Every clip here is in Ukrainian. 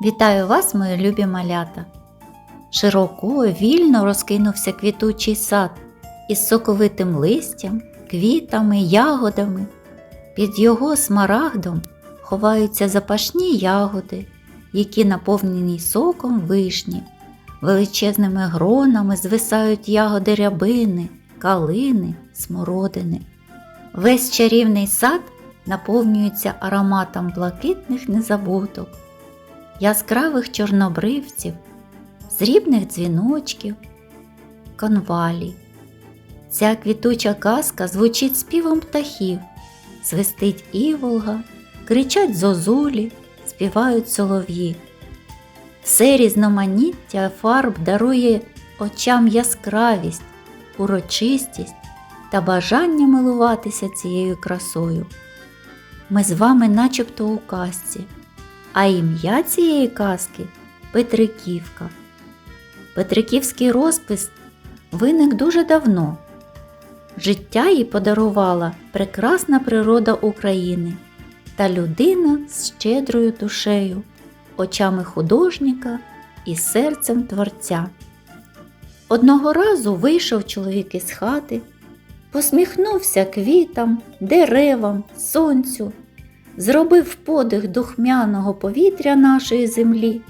Вітаю вас, мої любі малята! Широко, вільно розкинувся квітучий сад із соковитим листям, квітами, ягодами. Під його смарагдом ховаються запашні ягоди, які наповнені соком вишні. Величезними гронами звисають ягоди рябини, калини, смородини. Весь чарівний сад наповнюється ароматом блакитних незабудок, яскравих чорнобривців, срібних дзвіночків, конвалій. Ця квітуча казка звучить співом птахів, свистить іволга, кричать зозулі, співають солов'ї. Все різноманіття фарб дарує очам яскравість, урочистість та бажання милуватися цією красою. Ми з вами начебто у казці, а ім'я цієї казки Петриківка. Петриківський розпис виник дуже давно. Життя їй подарувала прекрасна природа України та людина з щедрою душею, очами художника і серцем творця. Одного разу вийшов чоловік із хати, посміхнувся квітам, деревам, сонцю, зробив подих духмяного повітря нашої землі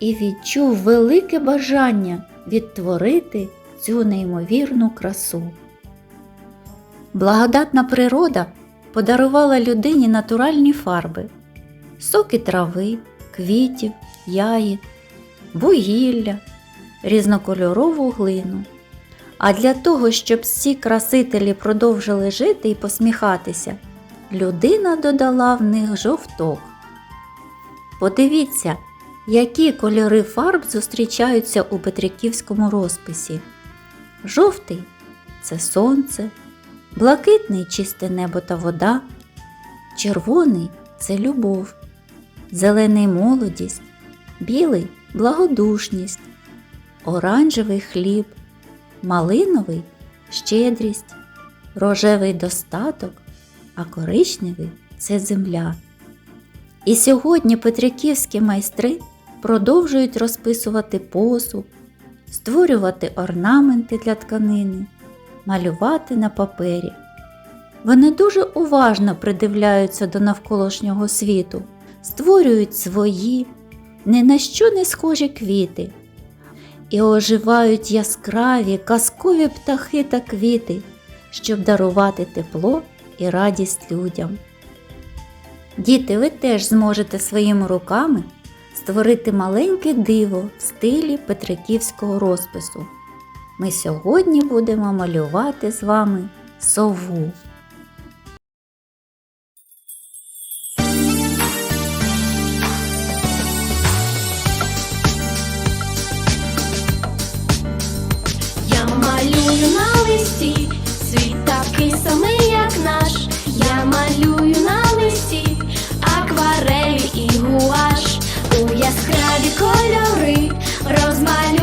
і відчув велике бажання відтворити цю неймовірну красу. Благодатна природа подарувала людині натуральні фарби, соки трави, квітів, яїд, вугілля, різнокольорову глину. А для того, щоб ці красителі продовжили жити і посміхатися, людина додала в них жовток. Подивіться, які кольори фарб зустрічаються у Петриківському розписі. Жовтий це сонце, блакитний чисте небо та вода, червоний це любов, зелений молодість, білий благодушність, оранжевий хліб, малиновий щедрість, рожевий достаток, а коричневий це земля. І сьогодні петриківські майстри продовжують розписувати посуд, створювати орнаменти для тканини, малювати на папері. Вони дуже уважно придивляються до навколишнього світу, створюють свої, ні на що не схожі квіти і оживають яскраві казкові птахи та квіти, щоб дарувати тепло і радість людям. Діти, ви теж зможете своїми руками створити маленьке диво в стилі петриківського розпису. Ми сьогодні будемо малювати з вами сову. Яскраві кольори розмалюю